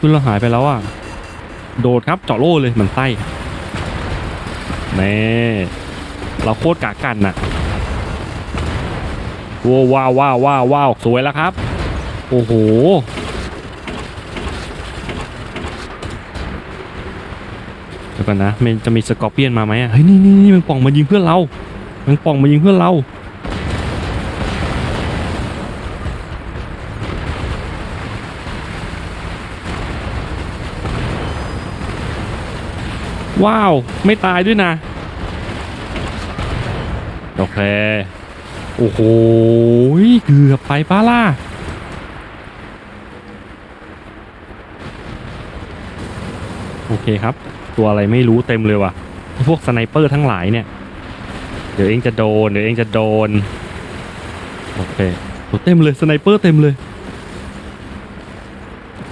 ปืนเราหายไปแล้วอะ โดดครับเจาะโล่เลยเหมันไส้แน่เราโคตรกากันน่ะว้าวว้าวว้าวว้าวสวยแล้วครับ โอ้โหเดี๋ยวก่อนนะมันจะมีสกอร์เปียนมาไหมอะเฮ้ยนี่นี่นี่มันป่องมายิงเพื่อนเรา มันป่องมายิงเพื่อนเรา ว้าว ไม่ตายด้วยนะ โอเค โอ้โห เกือบไปป้าล่ะ โอเคครับ ตัวอะไรไม่รู้เต็มเลยว่ะ พวกสไนเปอร์ทั้งหลายเนี่ย เดี๋ยวเองจะโดน เดี๋ยวเองจะโดน โอเคโหเต็มเลยสไนเปอร์เต็มเลย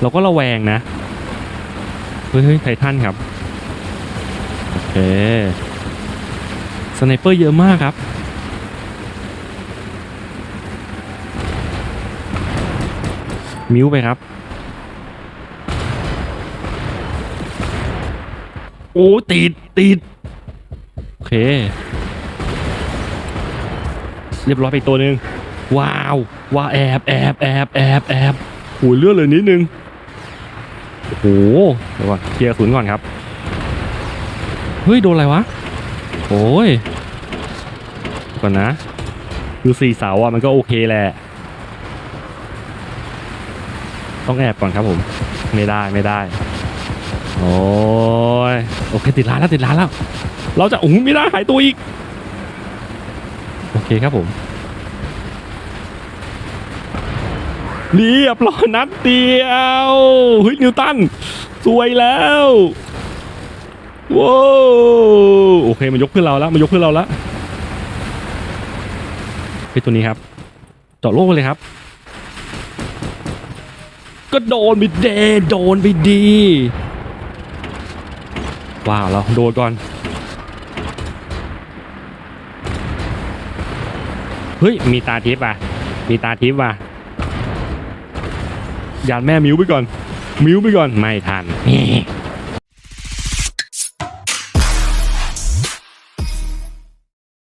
เราก็ระแวงนะ เฮ้ยไททันครับ เคสไนเปอร์เยอะมากครับ มิวไปครับ โอ้ติดติดโอเค เรียบร้อยไปตัวหนึ่งว้าว ว้าแอบแอบแอบแอบแอบหูเลือดเลยนิดนึงโอ้โหเดี๋ยวก่อนเคลียร์กระสุนก่อนครับ เฮ้ย โดนอะไรวะโอ้ยก่อนนะ คือสี่เสาอะมันก็โอเคแหละ ต้องแอบก่อนครับผม ไม่ได้ไม่ได้ โอ้ยโอเคติดร้านแล้วติดร้านแล้ว เราจะโอ้ไม่ได้หายตัวอีก โอเคครับผมเรียบร้อยนัดเดียวเฮ้ยนิวตันสวยแล้ว ว้าวโอเคมันยกเพื่อนเราแล้วมันยกเพื่อนเราแล้วไปตัวนี้ครับเจาะโลกเลยครับ ก็โดนไปเดโดนไปดีว้าวเราโดนก่อนเฮ้ยมีตาทิพย์อะมีตาทิพย์ว่ะยานแม่มิวไปก่อน มิวไปก่อนไม่ทัน